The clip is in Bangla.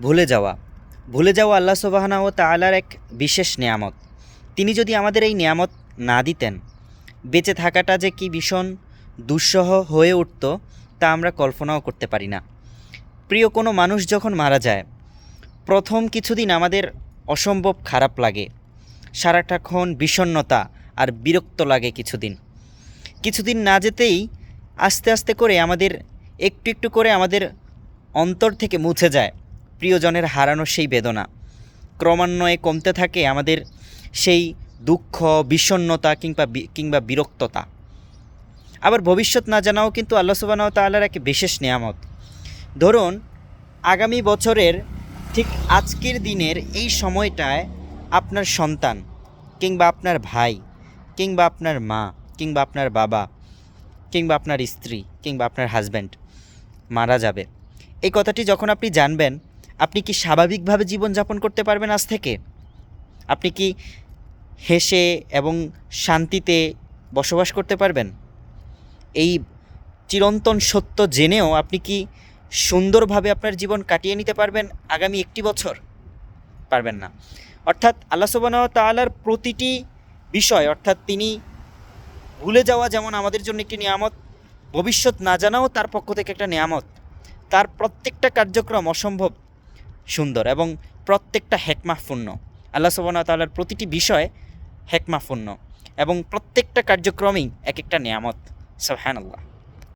ভুলে যাওয়া। ভুলে যাওয়া আল্লাহ সুবাহানা ও তালার এক বিশেষ নিয়ামত। তিনি যদি আমাদের এই নিয়ামত না দিতেন, বেঁচে থাকাটা যে কি ভীষণ দুঃসহ হয়ে উঠত, তা আমরা কল্পনাও করতে পারি না। প্রিয়, কোনো মানুষ যখন মারা যায়, প্রথম কিছুদিন আমাদের অসম্ভব খারাপ লাগে। সারাটাক্ষণ বিষণ্ণতা আর বিরক্ত লাগে কিছুদিন। কিছুদিন না যেতেই আস্তে আস্তে করে আমাদের, একটু একটু করে আমাদের অন্তর থেকে মুছে যায়। প্রিয়জনের হারানো সেই বেদনা। ক্রমান্বয়ে কমতে থাকে আমাদের সেই দুঃখ, বিষণ্ণতা কিংবা কিংবা বিরক্ততা। আবার ভবিষ্যৎ না জানাও কিন্তু আল্লাহ সুবাহ তাল্লার এক বিশেষ নিয়ামত। ধরুন, আগামী বছরের ঠিক আজকের দিনের এই সময়টায় আপনার সন্তান কিংবা আপনার ভাই কিংবা আপনার মা কিংবা আপনার বাবা কিংবা আপনার স্ত্রী কিংবা আপনার হাজব্যান্ড মারা যাবে। এই কথাটি যখন আপনি জানবেন আপনি কি স্বাভাবিকভাবে জীবনযাপন করতে পারবেন আজ থেকে? আপনি কি হেসে এবং শান্তিতে বসবাস করতে পারবেন? এই চিরন্তন সত্য জেনেও আপনি কি সুন্দরভাবে আপনার জীবন কাটিয়ে নিতে পারবেন আগামী একটি বছর? পারবেন না। অর্থাৎ আল্লাহ সুবাহ তালার প্রতিটি বিষয়, অর্থাৎ তিনি ভুলে যাওয়া যেমন আমাদের জন্য একটি নিয়ামত, ভবিষ্যৎ না জানাও তার পক্ষ থেকে একটা নিয়ামত। তার প্রত্যেকটা কার্যক্রম অসম্ভব। সুন্দর এবং প্রত্যেকটা হেকমাহপূর্ণ আল্লাহ সুবাহ তাল্লার প্রতিটি বিষয় হেকমাহপূর্ণ এবং প্রত্যেকটা কার্যক্রমেই এক একটা নিয়ামত। সোহান আল্লাহ